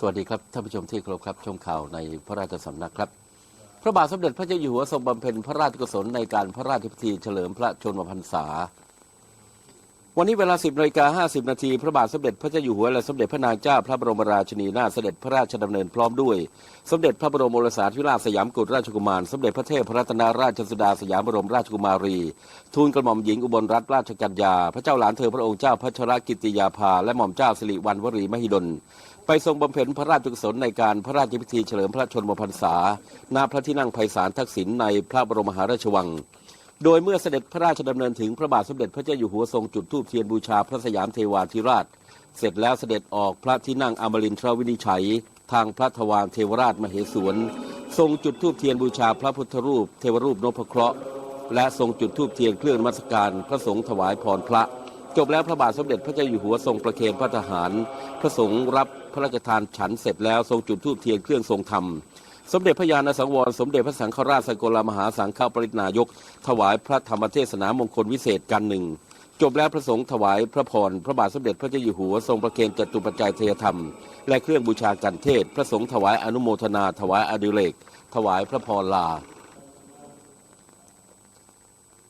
สวัสดีครับท่านผู้ชมที่เคารพครับชมข่าวในพระราชสำนักครับ พระบาทสมเด็จพระเจ้าอยู่หัวทรงบำเพ็ญพระราชกุศลในการพระราชพิธีเฉลิมพระชนมพรรษา วันนี้เวลา 10นาฬิกา50 นาที พระบาทสมเด็จพระเจ้าอยู่หัวและสมเด็จพระนางเจ้าพระบรมราชินีนาถเสด็จพระราชดำเนินพร้อมด้วย สมเด็จพระบรมโอรสาธิราชสยามกุฎราชกุมาร สมเด็จพระเทพพระรัตนราชสุดาสยามบรมราชกุมารี ทูลกระหม่อมหญิงอุบลรัตนราชกัญญา พระเจ้าหลานเธอพระองค์เจ้าพัชรกิติยาภา และหม่อมเจ้าสิริวัณวรีมหิดล ไปทรงบำเพ็ญพระราชกุศลในการพระราชพิธีเฉลิมพระชนมพรรษา ณ พระที่นั่งไพศาลทักษิณในพระบรมมหาราชวัง โดยเมื่อเสด็จพระราชดำเนินถึงพระบาทสมเด็จพระเจ้าอยู่หัวทรงจุดธูปเทียนบูชาพระสยามเทวาธิราช เสร็จแล้วเสด็จออกพระที่นั่งอมรินทรวินิจฉัย ทางพระทวารเทวราชมเหสวน ทรงจุดธูปเทียนบูชาพระพุทธรูป เทวรูปนพเคราะห์และทรงจุดธูปเทียนเครื่องมัสการพระสงฆ์ถวายพรพระ จบแล้วพระบาทสมเด็จพระเจ้าอยู่หัวทรงประเคนพระทหาร พระสงฆ์รับพระราชทานฉันเสร็จแล้วทรงจุดธูปเทียนเครื่องทรงธรรม สมเด็จพระญาณสังวร สมเด็จพระสังฆราชสกลมหาสังฆปรินายก ถวายพระธรรมเทศนามงคลวิเศษกันหนึ่ง จบแล้วพระสงฆ์ถวายพระพร พระบาทสมเด็จพระเจ้าอยู่หัวทรงประเคนจตุปัจจัยเทยธรรม และเครื่องบูชากันเทศ พระสงฆ์ถวายอนุโมทนา ถวายอดิเรก ถวายพระพรลา